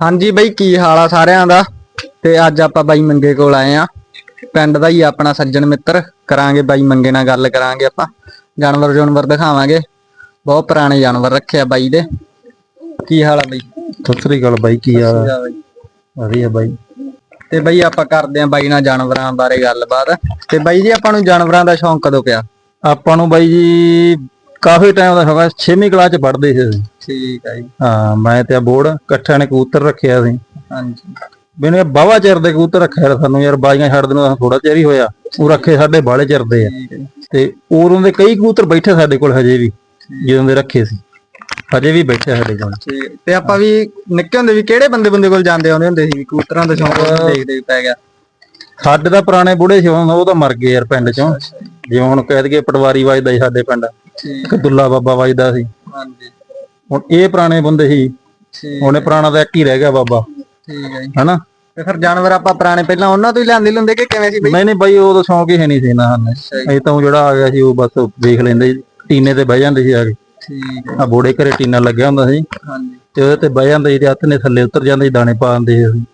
ਹਾਂਜੀ ਬਾਈ ਕੀ ਹਾਲ ਆ ਸਾਰਿਆਂ ਦਾ? ਤੇ ਅੱਜ ਆਪਾਂ ਬਾਈ ਮੰਗੇ ਕੋਲ ਆਏ ਆ। ਪਿੰਡ ਦਾ ਹੀ ਆਪਣਾ ਸੱਜਣ ਮਿੱਤਰ। ਕਰਾਂਗੇ ਬਾਈ ਮੰਗੇ ਨਾਲ ਗੱਲ ਕਰਾਂਗੇ ਆਪਾਂ। ਜਾਨਵਰ ਜਾਨਵਰ ਦਿਖਾਵਾਂਗੇ। ਬਹੁਤ ਪੁਰਾਣੇ ਜਾਨਵਰ ਰੱਖਿਆ ਬਾਈ ਦੇ। ਕੀ ਹਾਲ ਆ ਬਾਈ? ਸਤਿ ਸ੍ਰੀ ਅਕਾਲ ਬਾਈ ਕੀ ਹਾਲ ਆ? ਵਧੀਆ ਬਾਈ। ਤੇ ਬਾਈ ਆਪਾਂ ਕਰਦੇ ਆਂ ਬਾਈ ਨਾਲ ਜਾਨਵਰਾਂ ਬਾਰੇ ਗੱਲਬਾਤ। ਤੇ ਬਾਈ ਜੀ ਆਪਾਂ ਨੂੰ ਜਾਨਵਰਾਂ ਦਾ ਸ਼ੌਂਕ ਕਦੋਂ ਪਿਆ? ਆਪਾਂ ਨੂੰ ਬਾਈ ਜੀ ਕਾਫੀ ਟਾਈਮ ਦਾ ਹੋਗਾ 6ਵੀਂ ਕਲਾਸ ਚ ਪੜ੍ਹਦੇ ਸੀ ਅਸੀਂ। ਠੀਕ ਆ ਜੀ। ਹਾਂ ਮੈਂ ਤੇ ਆ ਬੋਰਡ ਇਕੱਠਿਆਂ ਨੇ ਕਬੂਤਰ ਰੱਖਿਆ ਸੀ। ਹਾਂਜੀ। ਮੈਨੂੰ ਬਾਵਾ ਚਿਰ ਦੇ ਕਬੂਤਰ ਰੱਖਿਆ ਸਾਨੂੰ ਯਾਰ ਬਾਈਆਂ ਛੱਡ ਨੂੰ ਥੋੜਾ ਚਿਰ ਹੀ ਹੋਇਆ। ਉਹ ਰੱਖੇ ਸਾਡੇ ਬਾਲੇ ਚਿਰ ਦੇ ਆ। ਤੇ ਉਦੋਂ ਦੇ ਕਈ ਕਬੂਤਰ ਬੈਠੇ ਸਾਡੇ ਕੋਲ ਹਜੇ ਵੀ ਜਦੋਂ ਦੇ ਰੱਖੇ ਸੀ। ਹਜੇ ਵੀ ਬੈਠੇ ਸਾਡੇ ਕੋਲ। ਤੇ ਆਪਾਂ ਵੀ ਨਿੱਕੇ ਹੁੰਦੇ ਵੀ ਕਿਹੜੇ ਬੰਦੇ ਬੰਦੇ ਕੋਲ ਜਾਂਦੇ ਆਉਂਦੇ ਹੁੰਦੇ ਸੀ ਕਬੂਤਰਾਂ ਦਾ ਸ਼ੌਂਕ ਉਹਨੂੰ ਦੇਖ ਦੇਖ ਪੈ ਗਿਆ? ਸਾਡੇ ਤਾਂ ਪੁਰਾਣੇ ਬੁੜੇ ਸੀ ਉਹ ਤਾਂ ਮਰ ਗਏ ਯਾਰ ਪਿੰਡ ਚੋਂ। ਜਿਵੇਂ ਹੁਣ ਕਹਿ ਦਈਏ ਪਟਵਾਰੀ ਵੱਜਦਾ ਸੀ ਸਾਡੇ ਪਿੰਡ। ਇੱਕ ਦੁੱਲਾ ਬਾਬਾ ਵੱਜਦਾ ਸੀ। ਹਾਂਜੀ। ਹੁਣ ਇਹ ਪੁਰਾਣੇ ਬੰਦੇ ਸੀ। ਹੁਣੇ ਪੁਰਾਣਾ ਤਾਂ ਇੱਕ ਹੀ ਰਹਿ ਗਿਆ ਬਾਬਾ। ਠੀਕ ਹੈ ਜੀ। ਹਨਾ? ਤੇ ਫਿਰ ਜਾਨਵਰ ਆਪਾਂ ਪੁਰਾਣੇ ਪਹਿਲਾਂ ਉਹਨਾਂ ਤੋਂ ਹੀ ਲਿਆਂਦੇ ਲੁੰਦੇ ਕਿ ਕਿਵੇਂ ਸੀ ਬਈ? ਨਹੀਂ ਨਹੀਂ ਬਾਈ ਉਦੋਂ ਸ਼ੌਂਕ ਹੀ ਹੈ ਨਹੀਂ ਸੀ ਨਾ ਹਨ ਇਹ ਤਾਂ ਜਿਹੜਾ ਆ ਗਿਆ ਸੀ ਉਹ ਬਸ ਵੇਖ ਲੈਂਦੇ ਟੀਨੇ ਤੇ ਬਹਿ ਜਾਂਦੇ ਸੀ ਆ ਕੇ। ਠੀਕ ਆ ਬੋੜੇ ਘਰੇ ਟੀਨਾ ਲੱਗਿਆ ਹੁੰਦਾ ਸੀ। ਹਾਂਜੀ। ਤੇ ਉਹਦੇ ਤੇ ਬਹਿ ਜਾਂਦੇ ਸੀ ਤੇ ਹੱਥ ਨੇ ਥੱਲੇ ਉਤਰ ਜਾਂਦੇ ਸੀ ਦਾਣੇ ਪਾ ਦਿੰਦੇ ਸੀ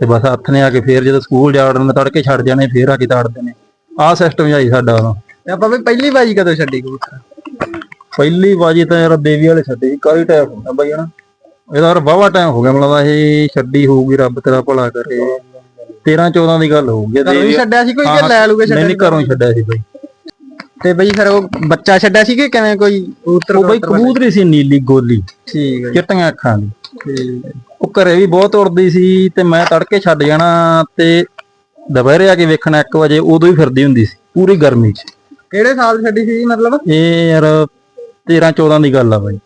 ਤੇ ਬਸ ਹੱਥ ਨੇ ਆ ਕੇ ਫੇਰ ਜਦੋਂ ਸਕੂਲ ਜਾੜਨ ਤੜਕੇ ਛੱਡ ਜਾਣੇ ਫੇਰ ਆ ਕੇ ਤਾੜਦੇ ਨੇ। ਆਹ ਸਿਸਟਮ ਜਾਈ ਸਾਡਾ ਤੇ ਆਪਾਂ ਵੀ ਪਹਿਲੀ ਬਾਜੀ ਕਦੋਂ ਛੱਡੀ ਕਬੂਤਰ? ਪਹਿਲੀ ਬਾਜੀ ਤਾਂ ਯਾਰ ਬੇਬੀ ਵਾਲੇ ਛੱਡੇ ਸੀ ਕਾਹੀ ਟਾਈਮ ਹੁੰਦਾ ਬਾਈ ਹਨਾ। ਇਹਦਾ ਯਾਰ ਵਾਵਾ ਟਾਈਮ ਹੋ ਗਿਆ ਮੈਨੂੰ ਲੱਗਦਾ ਇਹ ਛੱਡੀ ਹੋਊਗੀ ਰੱਬ ਤੇਰਾ ਭਲਾ ਕਰੇ। 13 14 ਦੀ ਗੱਲ ਹੋਊਗੀ ਘਰੋਂ ਹੀ ਛੱਡਿਆ ਸੀ ਕੋਈ ਕਿ ਲੈ ਲੂਗੇ ਨਹੀਂ ਛੱਡਿਆ ਨਹੀਂ ਘਰੋਂ ਹੀ ਛੱਡਿਆ ਸੀ ਬਾਈ। ਤੇ ਬਈ ਫਿਰ ਉਹ ਬੱਚਾ ਛੱਡਿਆ ਸੀ ਕਿ ਕਿਵੇਂ ਕੋਈ ਕਬੂਤਰ ਉਹ ਬਾਈ ਕਬੂਤਰੀ ਸੀ ਨੀਲੀ ਗੋਲੀ। ਠੀਕ ਹੈ ਚਿੱਟੀਆਂ ਅੱਖਾਂ ਦੀ। ਉਹ ਘਰੇ ਵੀ ਬਹੁਤ ਉੜਦੀ ਸੀ ਤੇ ਮੈਂ ਤੜਕੇ ਛੱਡ ਜਾਣਾ ਤੇ ਦੁਪਹਿਰੇ ਆ ਕੇ ਵੇਖਣਾ 1 ਵਜੇ ਉਦੋਂ ਹੀ ਫਿਰਦੀ ਹੁੰਦੀ ਸੀ ਪੂਰੀ ਗਰਮੀ 'ਚ। ਕਿਹੜੇ ਸਾਲ ਛੱਡੀ ਸੀ ਜੀ ਮਤਲਬ? ਇਹ ਯਾਰ 13 14 ਦੀ ਗੱਲ ਆ ਬਾਈ।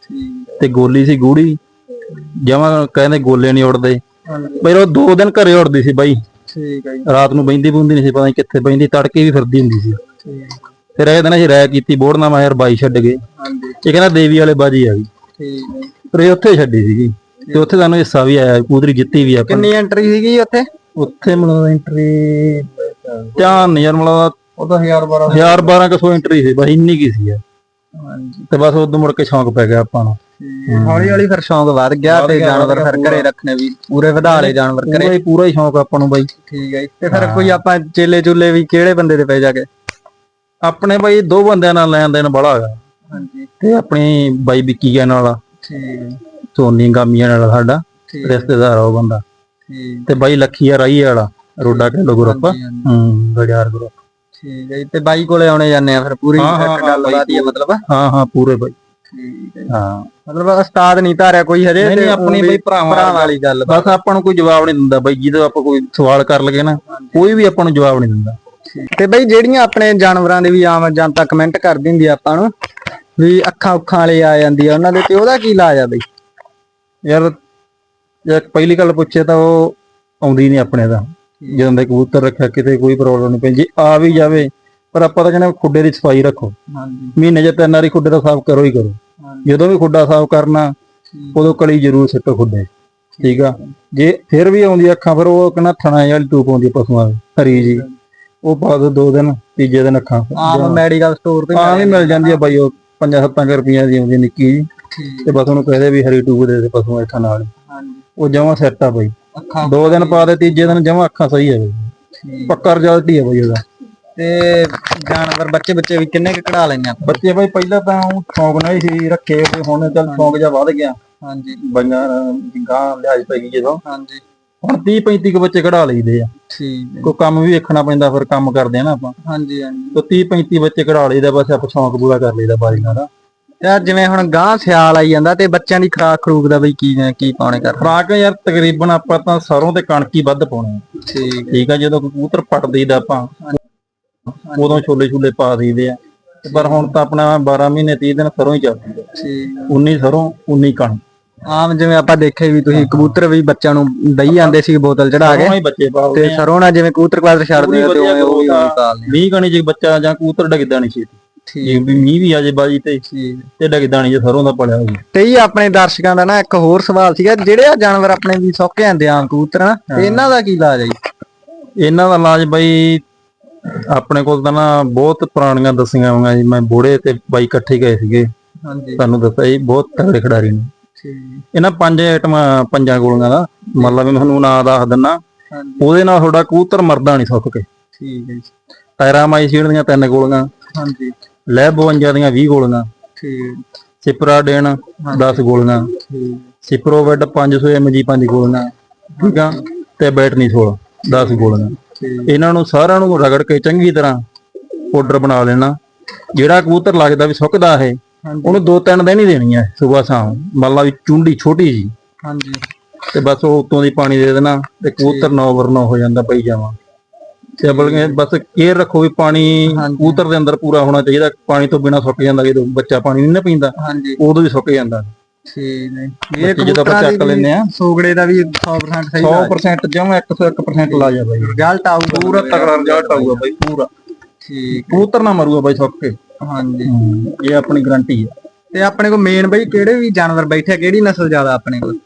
ਤੇ ਗੋਲੀ ਸੀ ਗੂੜੀ। ਜਮਾਂ ਕਹਿੰਦੇ ਗੋਲੇ ਨਹੀਂ ਉੜਦੇ। ਪਰ ਉਹ ਦੋ ਦਿਨ ਘਰੇ ਉੜਦੀ ਸੀ ਬਾਈ। ਠੀਕ ਹੈ ਜੀ। ਰਾਤ ਨੂੰ ਬੈਂਦੀ ਬੁੰਦੀ ਨਹੀਂ ਸੀ ਪਤਾ ਨਹੀਂ ਕਿੱਥੇ ਬੈਂਦੀ ਤੜਕੇ ਵੀ ਫਿਰਦੀ ਹੁੰਦੀ ਸੀ। ਠੀਕ। ਫਿਰ ਇਹ ਦਿਨ ਅਸੀਂ ਰਾਇ ਕੀਤੀ ਬੋੜ ਨਾਲ ਮੈਂ ਯਾਰ ਬਾਈ ਛੱਡ ਗਏ। ਇਹ ਕਹਿੰਦਾ ਦੇਵੀ ਵਾਲੇ ਬਾਜੀ ਆ ਗਈ। ਠੀਕ ਹੈ ਪਰ ਇਹ ਉੱਥੇ ਛੱਡੀ ਸੀਗੀ। ਤੇ ਉੱਥੇ ਸਾਨੂੰ ਹਿੱਸਾ ਵੀ ਆਇਆ ਕੂਦਰੀ ਜਿੱਤੀ ਵੀ ਆਪਾਂ ਕਿੰਨੀ ਐਂਟਰੀ ਸੀਗੀ ਉੱਥੇ? ਉੱਥੇ ਮੈਨੂੰ ਐਂਟਰੀ ਧਿਆਨ ਯਾਰ ਮੈਨੂੰ ਉਹਦਾ 1000 12 ਹਜ਼ਾਰ 1200 ਐਂਟਰੀ ਸੀ ਬਸ ਇੰਨੀ ਕੀ ਸੀ ਹਾਂਜੀ। ਤੇ ਬਸ ਉਦੋਂ ਮੁੜ ਕੇ ਸ਼ੌਂਕ ਪੈ ਗਿਆ ਆਪਾਂ ਨੂੰ। ਹੌਲੀ ਹੌਲੀ ਫਿਰ ਸ਼ੌਂਕ ਵੱਧ ਗਿਆ ਤੇ ਜਾਨਵਰ ਫਿਰ ਘਰੇ ਰੱਖਣੇ ਵੀ ਪੂਰੇ ਵਧਾ ਲਏ ਜਾਨਵਰ ਘਰੇ। ਪੂਰਾ ਹੀ ਪੂਰਾ ਹੀ ਸ਼ੌਂਕ ਆਪਾਂ ਨੂੰ ਬਾਈ। ਠੀਕ ਹੈ। ਤੇ ਫਿਰ ਕੋਈ ਆਪਾਂ ਚੇਲੇ ਚੁੱਲੇ ਵੀ ਕਿਹੜੇ ਬੰਦੇ ਦੇ ਪੈ ਜਾ ਕੇ? ਆਪਣੇ ਬਾਈ ਦੋ ਬੰਦਿਆਂ ਨਾਲ ਲੈਣ ਦੇਣ ਬੜਾ ਹੈਗਾ। ਹਾਂਜੀ। ਤੇ ਆਪਣੀ ਬਾਈ ਵਿੱਕੀ ਗਿਆ ਨਾਲ ਠੀਕ ਹੈ ਸੋਨੀ ਗਾਮੀਆਂ ਨਾਲ ਸਾਡਾ ਰਿਸ਼ਤੇਦਾਰ ਆ ਉਹ ਬੰਦਾ। ਠੀਕ ਤੇ ਬਾਈ ਲੱਖੀਆ ਰਾਈ ਵਾਲਾ ਰੋਡਾ ਢਿੱਲੋ ਗਰੁੱਪ। ਹੂੰ ਗੜਿਆਰ ਗਰੁੱਪ। ਠੀਕ ਹੈ ਜੀ। ਤੇ ਬਾਈ ਕੋਲੇ ਆਉਣੇ ਜਾਂਦੇ ਆ ਫਿਰ ਪੂਰੀ ਹਾਂ, ਹਾਂ, ਇੱਕ ਹਾਂ, ਗੱਲ ਬਾਈ। ਬਾਤ ਹੀ ਹੈ ਮਤਲਬ। ਹਾਂ ਹਾਂ ਪੂਰੇ ਬਾਈ। ਠੀਕ ਹੈ ਜੀ। ਹਾਂ। ਮਤਲਬ ਉਸਤਾਦ ਨਹੀਂ ਧਾਰਿਆ ਕੋਈ ਹਜੇ ਨਹੀਂ ਤੇ ਨਹੀਂ ਆਪਣੀ ਵੀ ਬਾਈ ਭਰਾਵਾਂ ਵਾਲੀ ਗੱਲ ਬਸ ਆਪਾਂ ਨੂੰ ਕੋਈ ਜਵਾਬ ਨਹੀਂ ਦਿੰਦਾ ਬਾਈ ਜਦੋਂ ਆਪਾਂ ਕੋਈ ਸਵਾਲ ਕਰ ਲਗੇ ਨਾ ਕੋਈ ਵੀ ਆਪਾਂ ਨੂੰ ਜਵਾਬ ਨਹੀਂ ਦਿੰਦਾ। ਤੇ ਬਈ ਜਿਹੜੀਆਂ ਆਪਣੇ ਜਾਨਵਰਾਂ ਦੇ ਵੀ ਆਮ ਜਨਤਾ ਕਮੈਂਟ ਕਰਦੀ ਹੁੰਦੀ ਆ ਆਪਾਂ ਨੂੰ ਵੀ ਅੱਖਾਂ ਉੱਖਾਂ ਵਾਲੇ ਆ ਜਾਂਦੀ ਆ ਉਹਨਾਂ ਦੇ ਤੇ ਉਹਦਾ ਕੀ ਇਲਾਜ ਆ ਬਈ? ਯਾਰ ਜੇ ਪਹਿਲੀ ਗੱਲ ਪੁੱਛੇ ਤਾਂ ਉਹ ਆਉਂਦੀ ਨਹੀਂ ਆਪਣੇ ਦਾ ਜਦੋਂ ਦੇ ਕਬੂਤਰ ਰੱਖਿਆ ਕਿਤੇ ਕੋਈ ਪ੍ਰੋਬਲਮ ਨਹੀਂ ਪੈਂਦੀ ਆ ਵੀ ਜਾਵੇ ਪਰ ਆਪਾਂ ਤਾਂ ਕਹਿੰਦੇ ਖੁੱਡੇ ਦੀ ਸਫ਼ਾਈ ਰੱਖੋ। ਹਾਂਜੀ। ਮਹੀਨੇ ਚ ਤਿੰਨ ਵਾਰੀ ਖੁੱਡੇ ਦਾ ਸਾਫ਼ ਕਰੋ ਹੀ ਕਰੋ। ਜਦੋਂ ਵੀ ਖੁੱਡਾ ਸਾਫ਼ ਕਰਨਾ ਉਦੋਂ ਕਲੀ ਜ਼ਰੂਰ ਸਿੱਟੋ ਖੁੱਡੇ। ਠੀਕ ਆ? ਜੇ ਫਿਰ ਵੀ ਆਉਂਦੀ ਅੱਖਾਂ ਫਿਰ ਉਹ ਕਹਿੰਦਾ ਥਣਾ ਵਾਲੀ ਟੂਪ ਆਉਂਦੀ ਪਸ਼ੂਆਂ ਦੀ ਹਰੀ ਜੀ ਉਹ ਪਾ ਦੋ ਦੋ ਦਿਨ ਤੀਜੇ ਦਿਨ ਅੱਖਾਂ ਆਮ ਮੈਡੀਕਲ ਸਟੋਰ ਤੇ ਆਮ ਹੀ ਮਿਲ ਜਾਂਦੀ ਆ ਬਾਈ ਉਹ 5-7 ਰੁਪਈਆ ਦੀ ਆਉਂਦੀ ਨਿੱਕੀ ਜੀ ਤੇ ਬਸ ਉਹਨੂੰ ਕਹਦੇ ਵੀ ਹਰੀ ਟੂਬ ਦੇ ਦੇ ਪਸ਼ੂਆਂ ਇੱਥਾਂ ਨਾਲ ਉਹ ਜਮਾਂ ਸੈੱਟ ਆ ਬਾਈ। ਅੱਖਾਂ ਦੋ ਦਿਨ ਪਾ ਦੇ ਤੀਜੇ ਦਿਨ ਜਮਾਂ ਅੱਖਾਂ ਸਹੀ ਆ ਬਾਈ ਪੱਕਾ ਰਿਜ਼ਲਟ ਹੀ ਆ ਬਾਈ ਉਹਦਾ। ਤੇ ਜਾਨਵਰ ਬੱਚੇ ਬੱਚੇ ਵੀ ਕਿੰਨੇ ਕੁ ਕਢਾ ਲੈਣੇ ਆਪਾਂ ਬੱਚੇ ਬਾਈ ਪਹਿਲਾਂ ਤਾਂ ਊਂ ਸ਼ੌਂਕ ਨਾਲ ਹੀ ਸੀ ਰੱਖੇ ਤੇ ਹੁਣ ਚੱਲ ਸ਼ੌਂਕ ਜਿਹਾ ਵੱਧ ਗਿਆ। ਹਾਂਜੀ। ਬਾਈਆਂ ਗਾਂ ਲਿਹਾਜ਼ ਪੈ ਗਈ ਜਦੋਂ। ਹਾਂਜੀ। ਹੁਣ 30 35 ਕੁ ਬੱਚੇ ਕਢਾ ਲਈਦੇ ਆ। ਠੀਕ ਹੈ। ਕੋਈ ਕੰਮ ਵੀ ਵੇਖਣਾ ਪੈਂਦਾ ਫਿਰ ਕੰਮ ਕਰਦੇ ਆ ਨਾ ਆਪਾਂ। ਹਾਂਜੀ ਹਾਂਜੀ। ਤੇ 30 35 ਬੱਚੇ ਕਢਾ ਲਈਦਾ ਬਸ ਆਪਾਂ ਸ਼ੌਂਕ ਪੂਰਾ ਕਰ ਲਈਦਾ ਦਾ। ਆਹ ਜਿਵੇਂ ਹੁਣ ਗਾਂ ਸਿਆਲ ਆਈ ਜਾਂਦਾ ਤੇ ਬੱਚਿਆਂ ਦੀ ਖਰਾਕ ਖਰੂਕ ਦਾ ਬਈ ਕੀ ਕੀ ਪਾਉਣੇ ਕਰ ਖਰਾਕ ਯਾਰ ਤਕਰੀਬਨ ਆਪਾਂ ਤਾਂ ਸਰੋਂ ਤੇ ਕਣਕ ਹੀ ਵੱਧ ਪਾਉਣੇ। ਆ। ਠੀਕ। ਠੀਕ ਆ ਜਦੋਂ ਕਬੂਤਰ ਪੱਟ ਦਈਦਾ ਆਪਾਂ ਉਦੋਂ ਛੋਲੇ ਛੋਲੇ ਪਾ ਦਈਦੇ ਆ। ਤੇ ਪਰ ਹੁਣ ਤਾਂ ਆਪਣਾ 12 ਮਹੀਨੇ 30 ਦਿਨ ਸਰੋਂ ਹੀ ਚੱਲਦੀ ਆ। ਠੀਕ। 19 ਸਰੋਂ 19 ਕਣਕ। ਆਮ ਜਿਵੇਂ ਆਪਾਂ ਦੇਖੇ ਵੀ ਤੁਸੀਂ ਕਬੂਤਰ ਵੀ ਬੱਚਿਆਂ ਨੂੰ ਦਈ ਜਾਂਦੇ ਸੀ ਬੋਤਲ ਚੜਾ ਕੇ ਸਰੋਂ ਹੀ ਬੱਚੇ ਪਾਲਦੇ ਤੇ ਸਰੋਂ ਨਾਲ ਜਿਵੇਂ ਕਬੂਤਰ ਕਬੂਤਰ ਛੱਡਦੇ ਆ ਤੇ ਉਵੇਂ ਉਹ ਵੀ ਆ। ਪਾਲਦੇ ਆ। 20 ਕਣੀ ਚ ਬੱਚਾ ਜਾਂ ਕਬੂਤਰ ਡਿੱਗਦਾ ਨਹੀਂ ਛੇਤੀ। ਠੀਕ ਜੇ ਵੀ ਮੀਂਹ ਵੀ ਆ ਜੇ ਬਾਜੀ ਤੇ ਤੇ ਡਿੱਗਦਾ ਨਹੀਂ ਜੇ ਸਰੋਂ ਦਾ ਪੜਿਆ ਹੋਵੇ ਤੇ ਇਹ ਆਪਣੇ ਦਰਸ਼ਕਾਂ ਦਾ ਨਾ ਇੱਕ ਹੋਰ ਸਵਾਲ ਸੀਗਾ ਜਿਹੜੇ ਆ ਜਾਨਵਰ ਆਪਣੇ ਵੀ ਸੌਕੇ ਜਾਂਦੇ ਆ ਕਬੂਤਰ ਨਾ ਇਹਨਾਂ ਦਾ ਕੀ ਇਲਾਜ ਹੈ ਜੀ? ਇਹਨਾਂ ਦਾ ਇਲਾਜ ਬਾਈ ਆਪਣੇ ਕੋਲ ਤਾਂ ਨਾ ਬਹੁਤ ਪੁਰਾਣੀਆਂ ਦਸੀਆਂ ਹੋਈਆਂ ਜੀ ਮੈਂ ਬੋੜੇ ਤੇ ਬਾਈ ਇਕੱਠੇ ਗਏ ਸੀਗੇ। ਹਾਂਜੀ। ਤੁਹਾਨੂੰ ਦੱਸਿਆ ਜੀ ਬਹੁਤ ਤਗੜੇ ਖਿਡਾਰੀ ਨੇ। ਠੀਕ ਇਹਨਾਂ ਪੰਜ ਆਈਟਮਾਂ ਪੰਜਾਂ ਗੋਲੀਆਂ ਦਾ ਮਤਲਬ ਮੈਂ ਤੁਹਾਨੂੰ ਨਾਂ ਦੱਸ ਦਿੰਨਾ। ਹਾਂਜੀ। ਉਹਦੇ ਨਾਲ ਤੁਹਾਡਾ ਕਬੂਤਰ ਮਰਦਾ ਨਹੀਂ ਸੁੱਕ ਕੇ। ਠੀਕ ਹੈ ਜੀ। ਟਾਇਰਾਮਾਈਸੀਨ ਦੀਆਂ ਤਿੰਨ ਗੋਲੀਆਂ। ਹਾਂਜੀ। ਲੈਬ 52 ਦੀਆਂ 20 ਗੋਲੀਆਂ। ਠੀਕ। ਸਿਪਰਾਡੇਨ 10 ਗੋਲੀਆਂ। ਸਿਪਰੋਵੈਡ 500 mg 5 ਗੋਲੀਆਂ। ਠੀਕ ਆ? ਤੇ ਬੈਟਨੀ 16 10 ਗੋਲੀਆਂ। ਇਹਨਾਂ ਨੂੰ ਸਾਰਿਆਂ ਨੂੰ ਰਗੜ ਕੇ ਚੰਗੀ ਤਰ੍ਹਾਂ ਪਾਊਡਰ ਬਣਾ ਲੈਣਾ। ਜਿਹੜਾ ਕਬੂਤਰ ਲੱਗਦਾ ਵੀ ਸੁੱਕਦਾ ਹਾਂਜੀ। ਉਹਨੂੰ ਦੋ ਤਿੰਨ ਦਿਨ ਹੀ ਦੇਣੀ ਹੈ ਸਵੇਰ ਸ਼ਾਮ। ਮਤਲਬ ਵੀ ਚੁੰਡੀ ਛੋਟੀ ਜੀ। ਹਾਂਜੀ। ਤੇ ਬਸ ਉਹ ਉੱਤੋਂ ਦੀ ਪਾਣੀ ਦੇ ਦੇਣਾ ਤੇ ਕਬੂਤਰ ਨੌ ਵਰ ਨੌ ਹੋ ਜਾਂਦਾ ਪਈ ਜਾਵਾਂ। ਤੇ ਬਲਕਿ ਬਸ ਕੇਅਰ ਰੱਖੋ ਵੀ ਪਾਣੀ ਹਾਂਜੀ। ਦੇ ਅੰਦਰ ਪੂਰਾ ਹੋਣਾ ਚਾਹੀਦਾ ਪਾਣੀ ਤੋਂ ਬਿਨਾ ਸੁੱਕ ਜਾਂਦਾ ਜਦੋਂ ਬੱਚਾ ਪਾਣੀ ਨਹੀਂ ਨਾ ਪੀਂਦਾ ਹਾਂਜੀ। ਉਦੋਂ ਵੀ ਸੁੱਕ ਜਾਂਦਾ। ਠੀਕ ਹੈ। ਬੱਚੇ ਜਦੋਂ ਆਪਾਂ ਚੱਕ ਲੈਂਦੇ ਆ ਸੋਗੜੇ ਦਾ ਵੀ 100% ਸਹੀ 100% ਜਮਾ 101% ਲਾ ਜਾ ਬਾਈ। ਰਿਜ਼ਲਟ ਆਊਗਾ। ਪੂਰਾ ਤਕੜਾ ਰਿਜ਼ਲਟ ਆਊਗਾ ਬਾਈ ਪੂਰਾ। ਠੀਕ ਕਬੂਤਰ ਨਾ ਮਰੂਗਾ ਬਾਈ ਸੁੱਕ ਕੇ। ਹਾਂਜੀ। ਇਹ ਆਪਣੀ ਗਾਰੰਟੀ ਹੈ। ਤੇ ਆਪਣੇ ਕੋਲ ਮੇਨ ਬਈ ਕਿਹੜੇ ਵੀ ਜਾਨਵਰ ਬੈਠੇ ਆ? ਕਿਹੜੀ ਨਸਲ ਜ਼ਿਆਦਾ ਆਪਣੇ ਕੋਲ?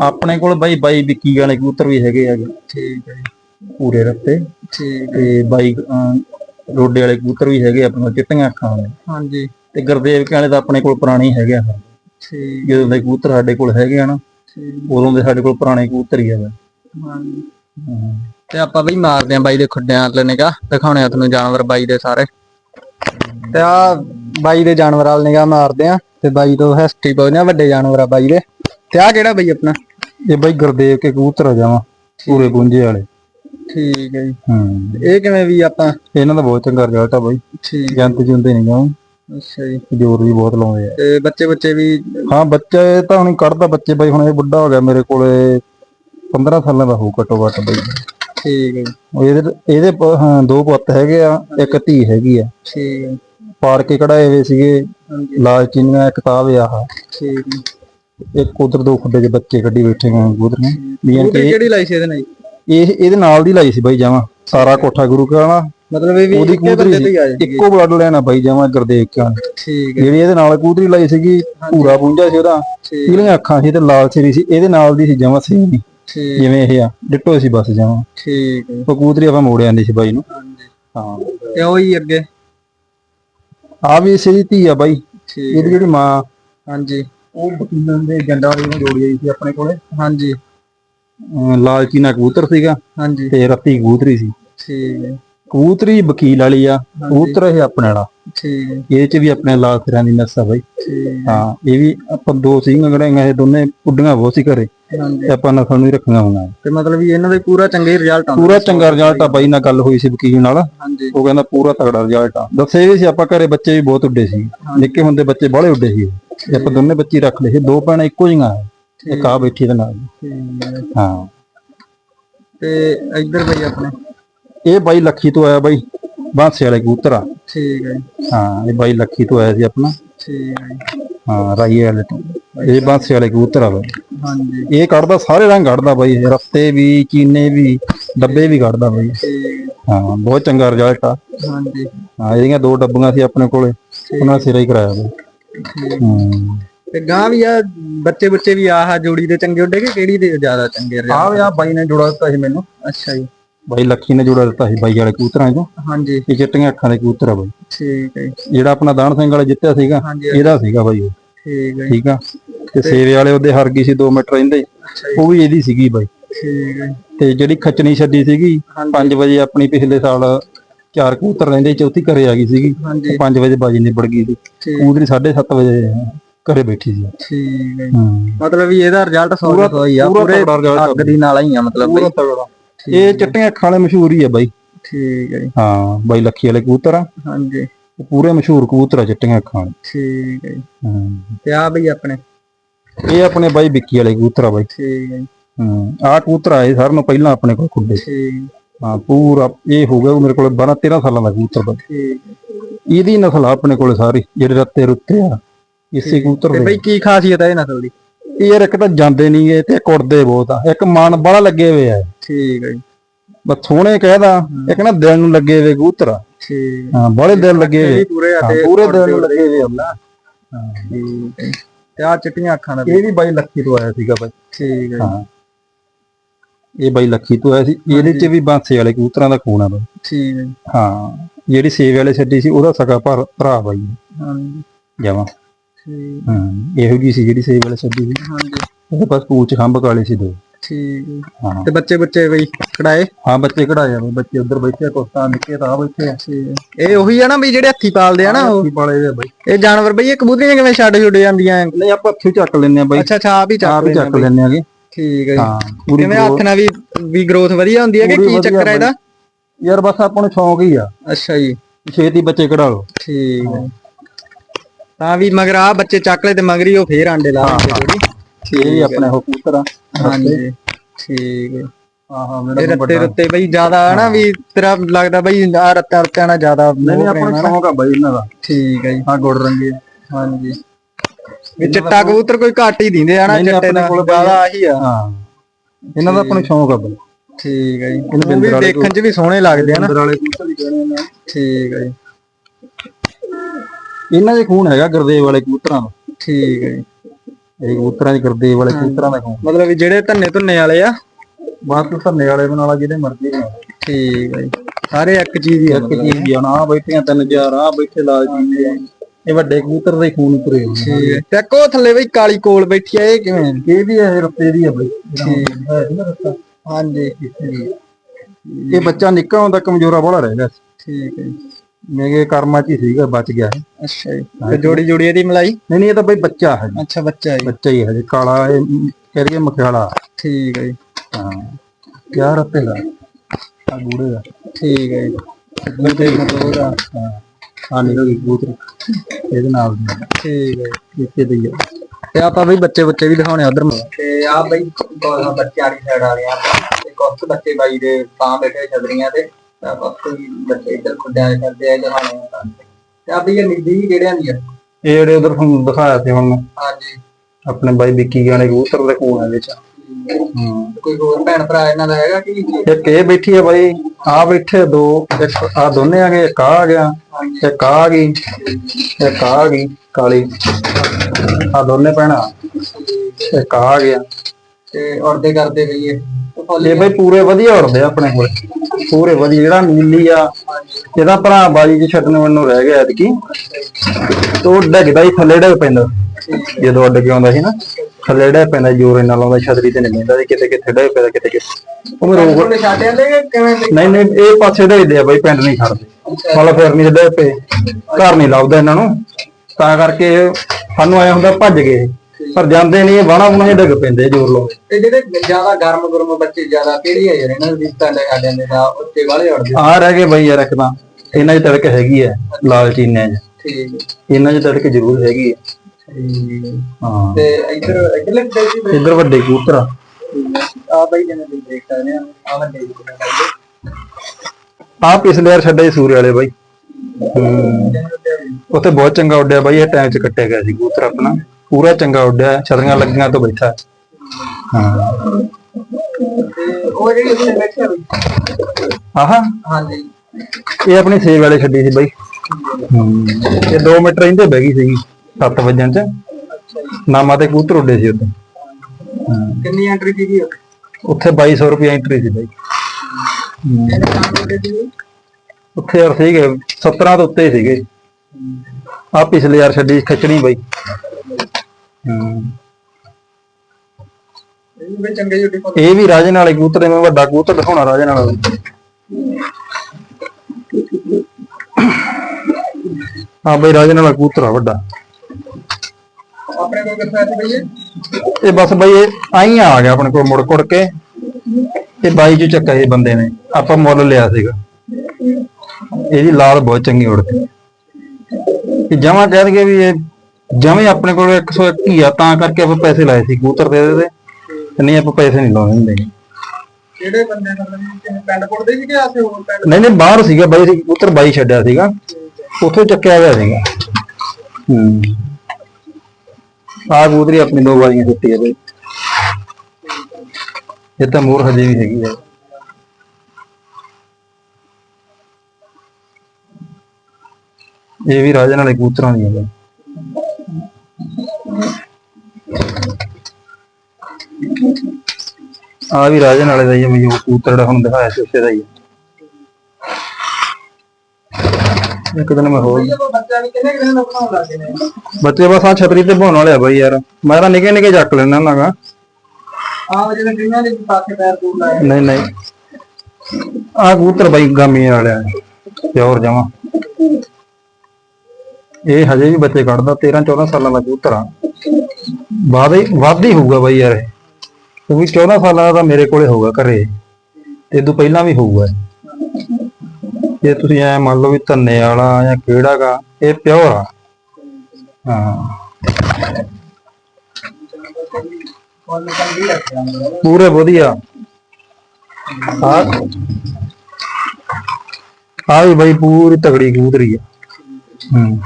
ਆਪਣੇ ਕੋਲ ਬਾਈ ਬਾਈ ਵਿੱਕੀ ਵਾਲੇ ਕਬੂਤਰ ਵੀ ਹੈਗੇ ਠੀਕ ਹੈ ਜੀ, ਪੂਰੇ ਰੱਤੇ। ਠੀਕ ਤੇ ਬਾਈ ਰੋਡੇ ਵਾਲੇ ਕਬੂਤਰ ਵੀ ਹੈਗੇ ਆਪਣੇ ਚਿੱਟੀਆਂ ਅੱਖਾਂ ਵਾਲੇ। ਹਾਂਜੀ। ਤੇ ਗੁਰਦੇਵ ਕੇ ਵਾਲੇ ਤਾਂ ਆਪਣੇ ਕੋਲ ਪੁਰਾਣੇ ਹੀ ਹੈਗੇ ਆ। ਠੀਕ। ਜਦੋਂ ਦੇ ਕਬੂਤਰ ਸਾਡੇ ਕੋਲ ਹੈਗੇ ਆ ਨਾ ਠੀਕ। ਉਦੋਂ ਦੇ ਸਾਡੇ ਕੋਲ ਪੁਰਾਣੇ ਕਬੂਤਰ ਹੀ ਹੈਗੇ ਹਾਂਜੀ। ਤੇ ਆਪਾਂ ਬਈ ਮਾਰਦੇ ਆਂ ਬਾਈ ਦੇ ਖੁੱਡਿਆਂ ਵਾਲੇ ਨਿਗਾ ਦਿਖਾਉਣੇ ਆ ਤੁਹਾਨੂੰ ਜਾਨਵਰ ਬਾਈ ਦੇ ਸਾਰੇ। ਤੇ ਆ ਬਾਈ ਦੇ ਜਾਨਵਰ ਵਾਲ ਨਿਗਾ ਮਾਰਦੇ ਆ ਤੇ ਬਾਈ ਤੋਂ ਹਿਸਟਰੀ ਪੁੱਛਦੇ ਆ ਵੱਡੇ ਜਾਨਵਰ ਆ ਬਾਈ ਦੇ। ਤੇ ਆ ਕਿਹੜਾ ਬਾਈ ਆਪਣਾ? ਇਹ ਬਾਈ ਗੁਰਦੇਵ ਕੇ ਕਬੂਤਰ ਆ ਜਾਵਾਂ ਪੂਰੇ ਪੁੰਜੇ ਵਾਲੇ। ਠੀਕ ਹੈ ਜੀ। ਹੂੰ। ਇਹ ਕਿਵੇਂ ਵੀ ਆਪਾਂ ਇਹਨਾਂ ਦਾ ਬਹੁਤ ਚੰਗਾ ਰਿਜ਼ਲਟ ਆ ਬਾਈ। ਠੀਕ ਜੰਤ ਜੁੰਦੇ ਨਹੀਂ ਜਾਉਂ ਅੱਛਾ ਜੀ। ਜੋਰ ਵੀ ਬਹੁਤ ਲਾਉਂਦੇ ਆ। ਤੇ ਬੱਚੇ ਬੱਚੇ ਵੀ ਹਾਂ ਬੱਚਾ ਤਾਂ ਹੁਣ ਕੱਢਦਾ ਬੱਚੇ ਬਾਈ ਹੁਣ ਇਹ ਬੁੱਢਾ ਹੋ ਗਿਆ ਮੇਰੇ ਕੋਲੇ 15 ਸਾਲਾਂ ਦਾ ਹੋਊ ਘੱਟੋ ਘੱਟ ਬਾਈ। ਠੀਕ ਹੈ ਇਹਦੇ ਇਹਦੇ ਹਾਂ ਦੋ ਪੁੱਤ ਹੈਗੇ ਆ ਇੱਕ ਧੀ ਹੈਗੀ ਆ। ਠੀਕ ਹੈ। ਪਾੜ ਕੇ ਕਢਾਏ ਹੋਏ ਸੀਗੇ ਲਾਲ ਚੀਨੀਆਂ ਇੱਕ ਕਿਤਾਬ ਆ ਆਹ। ਠੀਕ ਹੈ। ਇੱਕ ਉਧਰ ਦੋ ਖੁੱਡੇ ਦੇ ਬੱਚੇ ਕੱਢੀ ਬੈਠੇ ਨੇ ਉਹ ਇਹ ਕਿਹੜੀ ਲਾਈ ਸੀ ਇਹਦੇ ਨਾਲ? ਇਹ ਇਹਦੇ ਨਾਲ ਦੀ ਲਾਈ ਸੀ ਬਾਈ ਜਾਵਾਂ ਸਾਰਾ ਕੋਠਾ ਗੁਰੂ ਕਾਣਾ ਮਤਲਬ ਇਹ ਵੀ ਉਹਦੀ ਕੂਦਰੀ ਇੱਕੋ ਬਲੱਡ ਲੈਣਾ ਬਾਈ ਜਾਵਾਂ ਗੁਰਦੇਵ ਕਿਆਂ ਠੀਕ ਹੈ। ਜਿਹੜੀ ਇਹਦੇ ਨਾਲ ਕੂਦਰੀ ਲਾਈ ਸੀਗੀ ਪੂਰਾ ਪੁੰਜਾ ਸੀ ਉਹਦਾ। ਪੀਲੀਆਂ ਅੱਖਾਂ ਸੀ ਤੇ ਲਾਲ ਸਿਰੀ ਸੀ। ਇਹਦੇ ਨਾਲ ਦੀ ਸੀ ਜਮਾਂ ਸੇਮ ਹੀ। ਠੀਕ। ਜਿਵੇਂ ਇਹ ਆ ਡਿੱਟੋ ਸੀ ਬਸ ਜਮਾਂ। ਠੀਕ ਹੈ। ਉਹ ਕੂਦਰੀ ਆਪਾਂ ਮੋੜ ਆਂਦੀ ਸੀ ਬਾਈ ਨੂੰ। ਹਾਂ। ਤੇ ਉਹ ਹੀ ਅੱਗੇ? ਆ ਵੀ ਇਸੇ ਧੀ ਆ ਬਾਈ। ਇਹਦੀ ਜਿਹੜੀ ਮਾਂ। ਹਾਂਜੀ। ਉਹ ਵਕੀਲਾਂ ਦੇ ਜੰਡਾ ਵਾਲੀ ਨੂੰ ਜੋੜੀ ਆਈ ਸੀ ਆਪਣੇ ਕੋਲੇ। ਹਾਂਜੀ। ਅਮ ਲਾਲ ਚੀਨਾ ਕਬੂਤਰ ਸੀਗਾ ਹਾਂਜੀ। ਤੇ ਰੱਤੀ ਕਬੂਤਰੀ ਸੀ। ਠੀਕ ਹੈ। ਕਬੂਤਰੀ ਵਕੀਲ ਵਾਲੀ ਆ ਕਬੂਤਰ ਇਹ ਆਪਣੇ ਵਾਲਾ। ਠੀਕ ਹੈ। ਇਹਦੇ ਚ ਵੀ ਆਪਣੇ ਲਾਲ ਸਿਰਾਂ ਦੀ ਨਸ ਬਾਈ। ਹਾਂ। ਇਹ ਵੀ ਆਪਾਂ ਦੋ ਸਿੰਘਾਂ ਗੜਾਈਆਂ ਇਹ ਦੋਨੇ ਉੱਡੀਆਂ ਬਹੁਤ ਸੀ ਘਰੇ। ਤੇ ਆਪਾਂ ਨਸਲ ਨੂੰ ਹੀ ਰੱਖੀਆਂ ਹੋਈਆਂ। ਤੇ ਮਤਲਬ ਵੀ ਇਹਨਾਂ ਦੇ ਪੂਰਾ ਚੰਗੇ ਰਿਜ਼ਲਟ ਆਉਂਦੇ ਪੂਰਾ ਚੰਗਾ ਰਿਜ਼ਲਟ ਆ ਬਾਈ ਨਾਲ ਗੱਲ ਹੋਈ ਸੀ ਵਕੀਲ ਨਾਲ। ਉਹ ਕਹਿੰਦਾ ਪੂਰਾ ਤਗੜਾ ਰਿਜ਼ਲਟ ਆ। ਦੱਸੇ ਵੀ ਸੀ ਆਪਾਂ ਘਰੇ ਬੱਚੇ ਵੀ ਬਹੁਤ ਉੱਡੇ ਸੀ। ਨਿੱਕੇ ਹੁੰਦੇ ਬੱਚੇ ਬਾਹਲੇ ਉੱਡੇ ਸੀ। ਤੇ ਆਪਾਂ ਦੋਨੇ ਬੱਚੇ ਰੱਖ ਲਏ ਸੀ ਦੋ ਭੈਣਾਂ ਇੱਕੋ ਜਿਹੀਆਂ ਆ। ਇੱਕ ਆ ਬੈਠੀ ਦੇ ਨਾਲ। ਠੀਕ ਹੈ। ਹਾਂ ਤੇ ਇੱਧਰ ਬਈ ਆਪਣੇ? ਇਹ ਬਾਈ ਲੱਖੀ ਤੋਂ ਆਇਆ ਬਾਈ ਬਾਂਸੇ ਵਾਲੇ ਕਬੂਤਰ ਆ। ਠੀਕ ਹੈ ਹਾਂ ਇਹ ਬਾਈ ਲੱਖੀ ਤੋਂ ਆਇਆ ਸੀ ਆਪਣਾ। ਠੀਕ ਹੈ ਹਾਂ ਰਾਈਏ ਵਾਲੇ ਤੋਂ। ਇਹ ਬਾਂਸੇ ਵਾਲੇ ਕਬੂਤਰ ਆ ਬਾਈ। ਹਾਂਜੀ। ਇਹ ਕੱਢਦਾ ਸਾਰੇ ਰੰਗ ਕੱਢਦਾ ਬਾਈ। ਰਸਤੇ ਵੀ ਚੀਨੇ ਵੀ ਡੱਬੇ ਵੀ ਕੱਢਦਾ ਬਾਈ। ਹਾਂ ਬਹੁਤ ਚੰਗਾ ਰਿਜ਼ਲਟ ਆ। ਹੈ, ਹਾਂਜੀ। ਹਾਂ ਇਹਦੀਆਂ ਦੋ ਡੱਬੀਆਂ ਸੀ ਆਪਣੇ ਕੋਲੇ। ਉਹਨਾਂ ਸਿਰਾ ਹੀ ਕਰਾਇਆ ਬਾਈ। ਠੀਕ ਹੂੰ। ਤੇ ਗਾਂ ਵੀ ਆ ਬੱਚੇ ਬੱਚੇ ਵੀ ਆਹ ਜੋੜੀ ਦੇ ਚੰਗੇ ਉੱਡੇ ਕਿ ਕਿਹੜੀ ਦੇ ਜ਼ਿਆਦਾ ਚੰਗੇ ਰਹੇ ਆ ਵੀ ਆ ਬਾਈ ਨੇ ਜੋੜਾ ਦਿੱਤਾ ਸੀ ਮੈਨੂੰ। ਅੱਛਾ ਜੀ। ਬਾਈ ਲੱਖੀ ਨੇ ਜੋੜਾ ਦਿੱਤਾ ਸੀ ਬਾਈ ਵਾਲੇ ਕਬੂਤਰਾਂ ਚੋਂ। ਹਾਂਜੀ। ਇਹ ਚਿੱਟੀਆਂ ਅੱਖਾਂ ਦੇ ਕਬੂਤਰ ਆ ਬਾਈ। ਠੀਕ ਹੈ ਜਿਹੜਾ ਆਪਣਾ ਦਾਨ ਸਿੰਘ ਵਾਲੇ ਜਿੱਤਿਆ ਸੀਗਾ ਇਹਦਾ ਸੀਗਾ ਬਾਈ ਉਹ। ਠੀਕ ਹੈ ਠੀਕ ਆ? ਤੇ ਸੇਵੇ ਵਾਲੇ ਉਹਦੇ ਹਰ ਗਈ ਸੀ 2 ਮੀਟਰ ਰਹਿੰਦੇ ਉਹ ਵੀ ਇਹਦੀ ਸੀਗੀ ਬਾਈ। ਠੀਕ ਹੈ ਤੇ ਜਿਹੜੀ ਖੱਚਣੀ ਛੱਡੀ ਸੀਗੀ ਹਾਂਜੀ। 5 ਵਜੇ ਆਪਣੀ ਪਿਛਲੇ ਸਾਲ ਚਾਰ ਕਬੂਤਰ ਰਹਿੰਦੇ ਚੌਥੀ ਘਰੇ ਆ ਗਈ ਸੀਗੀ। ਹਾਂਜੀ। 5 ਵਜੇ ਬਾਜੀ ਨਿਬੜ ਗਈ ਸੀ। ਕਬੂਤਰੀ 7:30 ਵਜੇ ਘਰੇ ਬੈਠੀ ਸੀ। ਠੀਕ ਹੈ ਜੀ। ਹੂੰ। ਮਤਲਬ ਵੀ ਇਹਦਾ ਰਿਜ਼ਲਟ 100 ਪੂਰਾ- ਹੋਈ ਆ। ਪੂਰਾ ਪੂਰੇ ਤਗੜਾ result ਅੱਗ ਦੀ। ਨਾਲ ਹੀ ਆ ਮਤਲਬ ਪੂਰਾ ਬਈ। ਇਹ ਚਿੱਟੀਆਂ ਅੱਖਾਂ ਵਾਲੇ ਮਸ਼ਹੂਰ ਹੀ ਆ ਬਾਈ। ਠੀਕ ਹੈ ਜੀ, ਹਾਂ ਬਾਈ ਲੱਖੀ ਵਾਲੇ ਕਬੂਤਰ ਆ। ਹਾਂਜੀ। ਇਹ ਪੂਰੇ ਮਸ਼ਹੂਰ ਕਬੂਤਰ ਆ ਚਿੱਟੀਆਂ ਅੱਖਾਂ ਵਾਲੇ। ਠੀਕ ਹੈ ਜੀ। ਹੂੰ। ਤੇ ਆ ਬਈ ਆਪਣੇ? ਇਹ ਆਪਣੇ ਬਾਈ ਵਿੱਕੀ ਵਾਲੇ ਕਬੂਤਰ ਆ ਬਾਈ। ਠੀਕ ਹੈ ਜੀ, ਹੂੰ। ਆਹ ਕਬੂਤਰ ਆਏ ਸਾਰਿਆਂ ਨੂੰ ਪਹਿਲਾਂ ਆਪਣੇ ਕੋਲ ਖੁੱਡੇ ਠੀਕ ਹਾਂ। ਪੂਰਾ ਇਹ ਹੋ ਗਿਆ ਮੇਰੇ ਕੋਲ 12 13 ਸਾਲਾਂ ਦਾ ਕਬੂਤਰ ਬਾਈ। ਠੀਕ। ਇਹਦੀ ਨਸਲ ਆ ਆਪਣੇ ਕੋਲੇ ਸਾਰੀ ਜਿਹੜੇ ਰੱਤੇ ਰੁੱਤੇ ਆ। ਇਸੇ ਕਬੂਤਰ ਤੇ ਦੇ ਬਈ ਕੀ ਖਾਸੀਅਤ ਹੈ ਇਹ ਨਸਲ ਦੀ ਇਹ ਯਾਰ ਇੱਕ ਤਾਂ ਜਾਂਦੇ ਨਹੀਂਗੇ ਤੇ ਇੱਕ ਬਹੁਤ ਆ। ਇੱਕ ਮਨ ਬੜਾ ਲੱਗੇ ਹੋਏ ਆ। ਠੀਕ ਹੈ ਜੀ, ਬਸ ਸੋਹਣੇ ਕਹਿਦਾ ਇੱਕ ਨਾ ਦਿਲ ਨੂੰ ਲੱਗੇ ਹੋਏ ਕਬੂਤਰ ਆ। ਠੀਕ। ਹਾਂ ਬੜੇ ਦਿਲ ਲੱਗੇ ਹੋਏ। ਪੂਰੇ ਆ ਹਾਂ, ਤੇ ਪੂਰੇ ਦਿਲ ਨੂੰ ਲੱਗੇ ਹੋਏ ਆ। ਠੀਕ ਹੈ ਤੇ ਆ ਚਿੱਟੀਆਂ ਅੱਖਾਂ ਦਾ ਇਹ ਵੀ। ਬਾਈ ਲੱਖੀ ਤੋਂ ਆਇਆ ਸੀਗਾ ਬਾਈ। ਠੀਕ ਹੈ ਜੀ, ਹਾਂ। ਇਹ ਬਾਈ ਲੱਖੀ ਤੋਂ ਆਇਆ ਸੀ। ਇਹਦੇ ਚ ਵੀ ਬਾਂਸੇ ਵਾਲੇ ਕਬੂਤਰਾਂ ਦਾ ਖੂਨ ਆ ਬਾਈ। ਠੀਕ ਹੈ ਜੀ, ਹਾਂ। ਜਿਹੜੀ ਸੇਵੇ ਵਾਲੇ ਛੱਡੀ ਸੀ ਉਹਦਾ ਸਕਾ ਭਰ- ਭਰਾ ਬਾਈ। ਹਾਂਜੀ। ਜਮਾ ਠੀਕ ਹਾਂ ਇਹੋ ਜੀ ਸੀ ਜਿਹੜੀ ਸੇਬ ਵਾਲੇ ਛੱਡੀ ਸੀ। ਹਾਂਜੀ। ਉਹਦੇ ਪਾਸ ਪੂਛ ਖੰਭ ਕਾਲੇ ਸੀ ਦੋ। ਠੀਕ ਹੈ। ਤੇ ਬੱਚੇ ਬੱਚੇ ਬਈ ਕਢਾਏ? ਹਾਂ ਬੱਚੇ ਕਢਾਏ ਆ ਬਈ, ਬੱਚੇ ਉੱਧਰ ਬੈਠੇ ਆ ਕੋਸਤਾਂ ਨਿੱਕੇ ਤਾਂ ਆ। ਬੈਠੇ ਆ ਇਹ ਉਹੀ ਆ ਨਾ ਬਈ ਜਿਹੜੇ ਹੱਥੀ ਪਾਲਦੇ ਆ ਨਾ ਉਹ। ਕੀ ਪਾਲੇ ਆ ਬਈ। ਇਹ ਜਾਨਵਰ ਬਈ ਇਹ ਕਬੂਤਰੀਆਂ ਕਿਵੇਂ ਛੱਡ ਛੁੱਟ ਜਾਂਦੀਆਂ ਨਹੀਂ ਆਪਾਂ ਅੱਖੀ ਚੱਕ ਲੈਨੇ ਆ ਬਈ। ਅੱਛਾ ਅੱਛਾ ਆਪ ਹੀ ਆਪ ਚੱਕ ਹੀ ਲੈਂਦੇ ਚੱਕ ਬਈ। ਲੈਨੇ ਆਗੇ। ਠੀਕ ਹੈ ਜੀ। ਹਾਂ ਪੂਰੀ ਕਿਵੇਂ ਹੱਥ ਨਾਲ ਵੀ ਵੀ ਗਰੋਥ ਵਧੀਆ ਹੁੰਦੀ ਹੈ ਕਿ ਪੂਰੀ ਕੀ ਵਧੀਆ ਚੱਕਰ ਹੈ ਇਹਦਾ? ਯਾਰ ਬਸ ਆਪਾਂ ਨੂੰ ਸ਼ੌਂਕ ਹੀ ਆ। ਅੱਛਾ ਜੀ। ਛੇਤੀ ਬੱਚੇ ਕਢਾ ਲਓ। ਠੀਕ ਹੈ। ਤਾਂ ਵੀ ਮਗਰ ਆ ਬੱਚੇ ਚੱਕ ਲੈ ਤੇ ਮਗਰੀ ਉਹ ਫੇਰ ਆਂਡੇ ਲਾ ਦਿੰਦੇ ਥੋੜੀ ਇਹ ਵੀ ਆਪਣੇ ਉਹ ਕਬੂਤਰ ਆ ਹਾਂਜੀ ਠੀਕ ਹੈ। ਹਾਂ ਹਾਂ ਇਹ ਮੇਰਾ ਰੱਤੇ ਰੱਤੇ ਬਈ ਜ਼ਿਆਦਾ ਹਨਾ ਵੀ ਤੇਰਾ ਲੱਗਦਾ ਬਈ ਆ ਰੱਤਿਆਂ ਰੱਤਿਆਂ ਨਾਲ ਜ਼ਿਆਦਾ ਨਹੀਂ ਨਹੀਂ ਆਪਾਂ ਨੂੰ ਸ਼ੌਂਕ ਆ ਬਈ ਇਹਨਾਂ ਦਾ। ਠੀਕ ਹੈ ਜੀ। ਹਾਂ ਗੁੜ ਰੰਗੇ ਹਾਂਜੀ। ਇਹ ਚਿੱਟਾ ਕਬੂਤਰ ਕੋਈ ਘੱਟ ਹੀ ਦਿੰਦੇ ਆ ਨਾ ਚਿੱਟੇ ਆਪਣੇ ਦਾ ਕੋਲ ਜ਼ਿਆਦਾ ਆਹੀ ਆ। ਹਾਂ। ਇਹਨਾਂ ਦਾ ਆਪਾਂ ਨੂੰ ਸ਼ੌਂਕ ਆ ਬਈ। ਠੀਕ ਹੈ ਜੀ। ਇਹਨੂੰ ਉਹ ਵੀ ਦੇਖਣ 'ਚ ਵੀ ਸੋਹਣੇ ਲੱਗਦੇ ਆ ਨਾ। ਹੀ ਨੇ ਠੀਕ ਹੈ ਜੀ। ਇਹਨਾਂ ਦੇ ਖੂਨ ਹੈਗਾ ਗੁਰਦੇਵ ਵਾਲੇ ਕਬੂਤਰਾਂ ਦਾ। ਠੀਕ ਹੈ ਜੀ। ਇਹ ਕਬੂਤਰਾਂ ਦੇ ਗੁਰਦੇਵ ਵਾਲੇ ਕਬੂਤਰਾਂ ਦਾ ਖੂਨ। ਮਤਲਬ ਵੀ ਜਿਹੜੇ ਧੰਨੇ ਧੁੰਨੇ ਵਾਲੇ ਆ? ਬਾਤ ਤੋਂ ਧੰਨੇ ਵਾਲੇ ਬਣਾ ਲਾ ਜਿਹਦੇ ਮਰਜ਼ੀ ਲਾ। ਠੀਕ ਹੈ ਜੀ। ਸਾਰੇ ਇੱਕ ਚੀਜ਼ ਹੀ ਇੱਕ ਚੀਜ਼ ਦੀ ਆ ਨਾ ਬੈਠੀਆਂ ਤਿੰਨ ਚਾਰ ਆ ਬੈਠੇ ਲਾਲ ਜੀ ਨੇ ਇਹ ਵੱਡੇ ਕਬੂਤਰ ਦੇ ਖੂਨ ਪੂਰੇ ਹੋਣੇ। ਠੀਕ ਹੈ। ਤੇ ਥੱਲੇ ਬਈ ਕਾਲੀ ਕੋਲ ਬੈਠੀ ਆ ਇਹ ਕਿਵੇਂ ਇਹ ਵੀ ਇਹ ਰੱਤੇ ਦੀ ਆ ਬਈ। ਠੀਕ। ਹੈ ਨੀ ਨਾ ਰੱਤਾ। ਹਾਂਜੀ। ਇਹ ਬੱਚਾ ਨਿੱਕਾ ਹੁੰਦਾ ਕਮਜ਼ੋਰਾ ਬੜਾ ਰਹਿ ਗਿਆ ਸੀ ਠੀਕ ਹੈ ਜੀ। ਮੇਰੇ ਕਰਮਾਂ 'ਚ ਹੀ ਸੀਗਾ ਬਚ ਗਿਆ ਇਹ। ਅੱਛਾ ਜੀ। ਤੇ ਜੋੜੀ ਜੋੜੀ ਇਹਦੀ ਮਲਾਈ? ਨਹੀਂ ਨਹੀਂ ਇਹ ਤਾਂ ਬਈ ਬੱਚਾ ਹੈ ਜੀ। ਅੱਛਾ ਬੱਚਾ ਜੀ। ਬੱਚਾ ਹੀ ਹੈ ਜੀ ਕਾਲਾ ਇਹ ਕਰੀਏ ਮਖਿਆਲਾ। ਠੀਕ ਹੈ ਜੀ। ਹਾਂ ਕਿਆ ਰੱਤੇ ਦਾ? ਆ ਗੂੜੇ ਦਾ। ਠੀਕ ਹੈ ਜੀ। ਤੇ ਮਤਲਬ ਉਹਦਾ ਹਾਂ ਆ ਨਿਕਲ ਕਬੂਤਰ। ਇਹਦੇ ਨਾਲ ਦੀ। ਠੀਕ ਹੈ ਜੀ। ਇੱਥੇ ਦੀ ਆ ਤੇ ਆਪਾਂ ਬਈ ਬੱਚੇ ਬੱਚੇ ਵੀ ਦਿਖਾਉਣੇ ਉਧਰ ਤੇ ਆ ਬਈ ਕੋਲ ਬੱਚੇ ਵਾਲੀ ਸਾਈਡ ਆ। ਗਿਆ ਤੇ ਕੁਝ ਬੱਚੇ ਬਾਈ ਦੇ ਤਾਂ ਬੈਠੇ ਛਦਰੀਆਂ ਤੇ ਬੱਚੇ ਇੱਧਰ ਖੁੱਡਿਆਂ ਕਰਦੇ ਆ ਆ ਤੇ ਆ ਇਹ ਨਿੱਦੀ ਕਿਹੜਿਆਂ ਦੀ ਆ? ਇਹ ਜਿਹੜੇ ਉਧਰ ਤੁਹਾਨੂੰ ਦਿਖਾਇਆ ਸੀ ਹੁਣ ਹਾਂਜੀ। ਆਪਣੇ ਬਾਈ ਵਿੱਕੀ ਗਾਣੇ ਕਬੂਤਰ ਦੇ ਕੋਲ ਹੈ ਵਿੱਚ। ਹੂੰ। ਕੋਈ ਹੋਰ ਭੈਣ ਭਰਾ ਇਹਨਾਂ ਦਾ ਹੈਗਾ ਕਿ ਇੱਕ ਇਹ ਬੈਠੀ ਹੈ ਬਾਈ ਆ ਬੈਠੇ ਦੋ ਇੱਕ ਆ ਦੋਨੇ ਆ ਗਏ ਇੱਕ ਆ ਆ ਗਿਆ ਇੱਕ ਆ ਆ ਗਈ ਇੱਕ ਆ ਆ ਗਈ ਕਾਲੀ। ਆ ਦੋਨੇ ਭੈਣਾਂ। ਇੱਕ ਆ ਆ ਗਿਆ। ਤੇ ਉੜਦੇ ਕਰਦੇ ਰਹੀਏ। ਇਹ ਬਈ ਪੂਰੇ ਵਧੀਆ ਉੜਦੇ ਆਪਣੇ ਕੋਲ। ਪੂਰੇ ਵਧੀਆ ਜਿਹੜਾ ਨੀਲੀ ਆ ਇਹਦਾ ਭਰਾ ਬਾਜੀ ਚ ਛੱਡਣ ਮੈਨੂੰ ਰਹਿ ਗਿਆ ਐਤਕੀ। ਤੋ ਡਿੱਗਦਾ ਹੀ ਥੱਲੇ ਡਿੱਗ ਪੈਂਦਾ। ਜਦੋਂ ਉੱਡ ਕੇ ਆਉਂਦਾ ਸੀ ਨਾ ਥੱਲੇ ਡਿੱਗ ਪੈਂਦਾ ਜ਼ੋਰ ਇਹਨਾਂ ਲਾਉਂਦਾ ਛਤਰੀ ਤੇ ਨਹੀਂ ਲੈਂਦਾ ਸੀ ਕਿਤੇ ਕਿਤੇ ਡਿੱਗ ਪੈਂਦਾ ਕਿਤੇ ਕਿਤੇ ਉਹ ਮੈਂ ਰੋਗ? ਨਹੀਂ ਨਹੀਂ ਇਹ ਪਾਸੇ ਡਿੱਗਦੇ ਆ ਬਈ ਪਿੰਡ ਨਹੀਂ ਛੱਡਦੇ। ਮਤਲਬ ਫਿਰ ਨਹੀਂ ਡਿੱਗ ਪਏ। ਘਰ ਨਹੀਂ ਲੱਭਦਾ ਇਹਨਾਂ ਨੂੰ। ਤਾਂ ਕਰਕੇ ਸਾਨੂੰ ਆਇਆ ਹੁੰਦਾ ਭੱਜ ਗਏ। ਪਰ ਜਾਂਦੇ ਨਹੀਂ ਵਾਣਾ ਵੁਣਾ ਹੀ ਡਿੱਗ ਪੈਂਦੇ ਜ਼ੋਰ ਲਾਉਂਦੇ ਤੇ ਜਿਹੜੇ ਜ਼ਿਆਦਾ ਗਰਮ ਗਰਮ ਬੱਚੇ ਜ਼ਿਆਦਾ ਕਿਹੜੀ ਆ ਯਾਰ ਇਹਨਾਂ ਦੀ ਤਾਂ ਛੱਡ ਜਾਂਦੇ ਦਾ ਉੱਤੇ ਵਾਲੇ ਉੜਦੇ ਆ ਰਹਿ ਗਏ ਬਈ ਯਾਰ ਇੱਕ ਤਾਂ ਇਹਨਾਂ 'ਚ ਤੜਕ ਹੈਗੀ ਹੈ ਲਾਲ ਚੀਨਿਆਂ 'ਚ। ਠੀਕ ਇਹਨਾਂ 'ਚ ਤੜਕ ਜ਼ਰੂਰ ਹੈਗੀ ਹੈ। ਤੇ ਇੱਧਰ ਇੱਧਰ ਵੱਡੇ ਕਬੂਤਰ ਆ। ਆ ਬਈ ਜਿਵੇਂ ਤੁਸੀਂ ਦੇਖ ਸਕਦੇ ਆ ਆ ਵੱਡੇ ਨੇ ਆ ਪਿਛਲੇ ਵਾਰ ਛੱਡੇ ਸੂਰੇ ਵਾਲੇ ਬਾਈ। ਉੱਥੇ ਬਹੁਤ ਚੰਗਾ ਉੱਡਿਆ ਬਾਈ ਇਹ ਟਾਈਮ 'ਚ ਕੱਟਿਆ ਗਿਆ ਸੀ ਕਬੂਤਰ ਆਪਣਾ। ਪੂਰਾ ਚੰਗਾ ਉੱਡਿਆ ਛਤਰੀਆਂ ਲੱਗੀਆਂ ਤੋਂ ਬੈਠਾ ਹਾਂ। ਤੇ ਉਹ ਜਿਹੜੀ ਉੱਥੇ ਬੈਠੇ ਆ ਬਈ ਆਹ। ਹਾਂਜੀ। ਇਹ ਆਪਣੀ ਸੇਬ ਵਾਲੇ ਛੱਡੀ ਸੀ ਬਾਈ। ਹੂੰ। ਇਹ 2 ਮਿੰਟ ਰਹਿੰਦੇ ਬਹਿ ਗਈ ਸੀਗੀ 7 ਵਜਣ 'ਚ। ਅੱਛਾ ਜੀ। ਨਾਮਾ ਤੇ ਕਬੂਤਰ ਉੱਡੇ ਸੀ ਉੱਥੇ। ਹਾਂ ਕਿੰਨੀ ਐਂਟਰੀ ਸੀਗੀ ਉੱਥੇ ਉੱਥੇ 2200 ਰੁਪਏ ਐਂਟਰੀ ਸੀ ਬਾਈ। ਹੂੰ। ਉੱਥੇ ਯਾਰ ਸੀਗੇ 17 ਤੋਂ ਉੱਤੇ ਹੀ ਸੀਗੇ। ਆ ਪਿਛਲੇ ਯਾਰ ਛੱਡੀ ਖਿੱਚਣੀ ਬਾਈ। ਹੂੰ ਇਹ ਵੀ ਚੰਗੇ ਜਿਹੇ ਉੱਡੇ ਇਹ ਵੀ ਰਾਜੇ ਨਾਲੇ ਕਬੂਤਰ ਐਵੇਂ ਵੱਡਾ ਕਬੂਤਰ ਦਿਖਾਉਣਾ ਰਾਜੇ ਨਾਲ। ਹਾਂ ਬਈ ਰਾਜੇ ਨਾਲ ਕਬੂਤਰ ਆ ਵੱਡਾ। ਆਪਣੇ ਕੋਲ ਕਿੱਥੇ ਸੀ ਬਈ ਇਹ? ਇਹ ਬਸ ਬਈ ਇਹ ਆਈ ਆ ਗਿਆ ਆਪਣੇ ਕੋਲ ਮੁੜ ਕੁੜ ਕੇ। ਇਹ ਬਾਈ ਚ ਚੱਕਾ ਇਹ ਬੰਦੇ ਨੇ ਆਪਾਂ ਮੁੱਲ ਲਿਆ ਸੀਗਾ। ਇਹਦੀ ਲਾਲ ਬਹੁਤ ਚੰਗੀ ਉੜਦੀ। ਕਿ ਜਮਾ ਕਹਿ ਦਈਏ ਵੀ ਇਹ ਜਮੇ ਆਪਣੇ ਕੋਲ 101 ਹੀ ਆ ਤਾਂ ਕਰਕੇ ਆਪਾਂ ਪੈਸੇ ਲਾਏ ਸੀ ਕਬੂਤਰ ਦੇ ਇਹਦੇ ਤੇ ਨਹੀਂ ਆਪਾਂ ਪੈਸੇ ਨਹੀਂ ਲਾਉਣੇ ਹੁੰਦੇ। ਕਿਹੜੇ ਬੰਦੇ ਮਤਲਬ ਪਿੰਡ ਕੋਲ ਦੇ ਸੀ ਕਿ ਆਸੇ ਹੋਰ ਪਿੰਡ? ਨਹੀਂ ਨਹੀਂ ਬਾਹਰ ਸੀਗਾ ਬਾਈ ਸੀ ਕਬੂਤਰ ਬਾਈ ਛੱਡਿਆ ਸੀਗਾ। ਉੱਥੋਂ ਚੱਕਿਆ ਗਿਆ ਸੀਗਾ। ਹੂੰ। ਆ ਕਬੂਤਰੀ ਆਪਣੀ ਦੋ ਵਾਰੀਆਂ ਛੁੱਟੀ ਹੈ ਬਈ। ਇਹ ਤਾਂ ਮੋਰ ਹਜੇ ਵੀ ਹੈਗੀ ਹੈ ਇਹ ਵੀ ਰਾਜਨ ਵਾਲੇ ਕਬੂਤਰਾਂ ਦੀ ਹੈ ਬਈ। ਆ ਵੀ ਰਾਜਨ ਵਾਲੇ ਦਾ ਹੀ ਹੈ ਉਹ ਕਬੂਤਰ ਜਿਹੜਾ ਹੁਣ ਦਿਖਾਇਆ ਸੀ ਉਸੇ ਦਾ ਹੀ ਹੈ ਇੱਕ ਦਿਨ ਮੈਂ ਹੋਰ ਬੱਚਾ ਵੀ ਕਿੰਨੇ ਕਿੰਨੇ ਬਣਾਉਣ ਲੱਗੇ ਨੇ? ਬੱਚੇ ਬਸ ਆ ਛਤਰੀ ਤੇ ਬਹਾਉਣ ਵਾਲੇ ਆ ਬਾਈ ਯਾਰ। ਮੈਂ ਤਾਂ ਨਿੱਕੇ ਨਿੱਕੇ ਚੱਕ ਲੈਣਾ ਨਾਗਾ ਆਹ ਜਿਹੜੇ ਕਈਆਂ ਦੇ ਪਾਸੇ ਪੈਰ ਦੂਰ ਲਾਏ ਨਹੀਂ ਨਹੀਂ। ਆ ਕਬੂਤਰ ਬਾਈ ਗਾਮੀ ਵਾਲਿਆ ਪਿਓਰ ਜਮਾ। ਇਹ ਹਜੇ ਵੀ ਬੱਚੇ ਕੱਢਦਾ 13 14 ਸਾਲਾਂ ਦਾ ਕਬੂਤਰ ਆ। ਬਾਅਦ ਹੀ ਹੋਊਗਾ ਬਾਈ ਯਾਰ। ਇਹ ਕਿਉਂਕਿ 14 ਸਾਲਾਂ ਦਾ ਤਾਂ ਮੇਰੇ ਕੋਲੇ ਹੋਊਗਾ ਘਰੇ। ਤੇ ਇਦੋਂ ਪਹਿਲਾਂ ਵੀ ਹੋਊਗਾ। ਜੇ ਤੁਸੀਂ ਐ ਮੰਨ ਲਓ ਵੀ ਧੰਨੇ ਵਾਲਾ ਜਾਂ ਕਿਹੜਾ ਇਹ ਪਿਓਰ ਆ। ਹਾਂ। ਪੂਰੇ ਵਧੀਆ। ਆ ਆ ਵੀ ਬਾਈ ਪੂਰੀ ਤਗੜੀ ਕਬੂਤਰੀ ਆ। ਹੂੰ।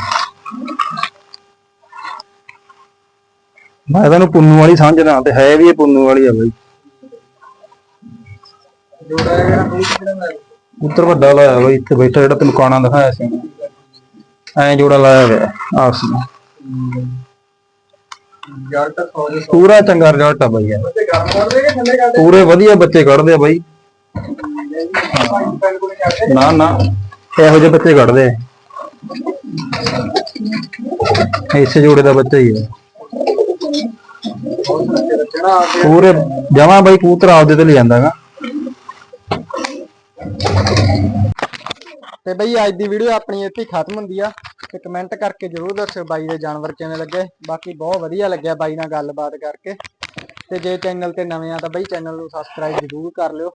ਮੈਂ ਇਹਨੂੰ ਪੁੰਨੂ ਵਾਲੀ ਸਮਝਦਾ ਤੇ ਹੈ ਵੀ ਇਹ ਪੁੰਨੂ ਵਾਲੀ ਆ ਬਾਈ। ਜੋੜਾ ਵੱਡਾ ਲਾਇਆ ਬਾਈ, ਇੱਥੇ ਬੈਠਾ ਜਿਹੜਾ ਤੈਨੂੰ ਕਾਣਾ ਦਿਖਾਇਆ ਸੀ। ਐਂ ਜੋੜਾ ਲਾਇਆ ਹੋਇਆ, ਆਪਸ ਵਿੱਚ। ਪੂਰਾ ਚੰਗਾ ਰਿਜ਼ਲਟ ਆ ਬਾਈ ਪੂਰੇ ਵਧੀਆ ਬੱਚੇ ਕੱਢਦੇ ਆ ਬਾਈ। ਨਾ ਨਾ, ਇਹੋ ਜਿਹੇ ਬੱਚੇ ਕੱਢਦੇ ਆ। ਇਸੇ ਜੋੜੇ ਦਾ ਬੱਚਾ ਹੀ ਹੈ ਪੂਰੇ ਜਮਾ ਬਾਈ, ਕਬੂਤਰ ਆਪਦੇ ਤੇ ਲੈ ਜਾਂਦਾਗਾ। ਤੇ ਬਈ ਅੱਜ ਦੀ ਵੀਡੀਓ ਆਪਣੀ ਇੱਥੇ ਖਤਮ ਹੁੰਦੀ ਆ। ਤੇ ਕਮੈਂਟ ਕਰਕੇ ਜਰੂਰ ਦੱਸਿਓ ਬਾਈ ਦੇ ਜਾਨਵਰ ਕਿਵੇਂ ਲੱਗੇ। ਬਾਕੀ ਬਹੁਤ ਵਧੀਆ ਲੱਗਿਆ ਬਾਈ ਨਾਲ ਗੱਲਬਾਤ ਕਰਕੇ। ਤੇ ਜੇ ਚੈਨਲ ਤੇ ਨਵੇਂ ਆ ਤਾਂ ਬਈ ਚੈਨਲ ਨੂੰ ਸਬਸਕ੍ਰਾਈਬ ਜਰੂਰ ਕਰ ਲਿਓ।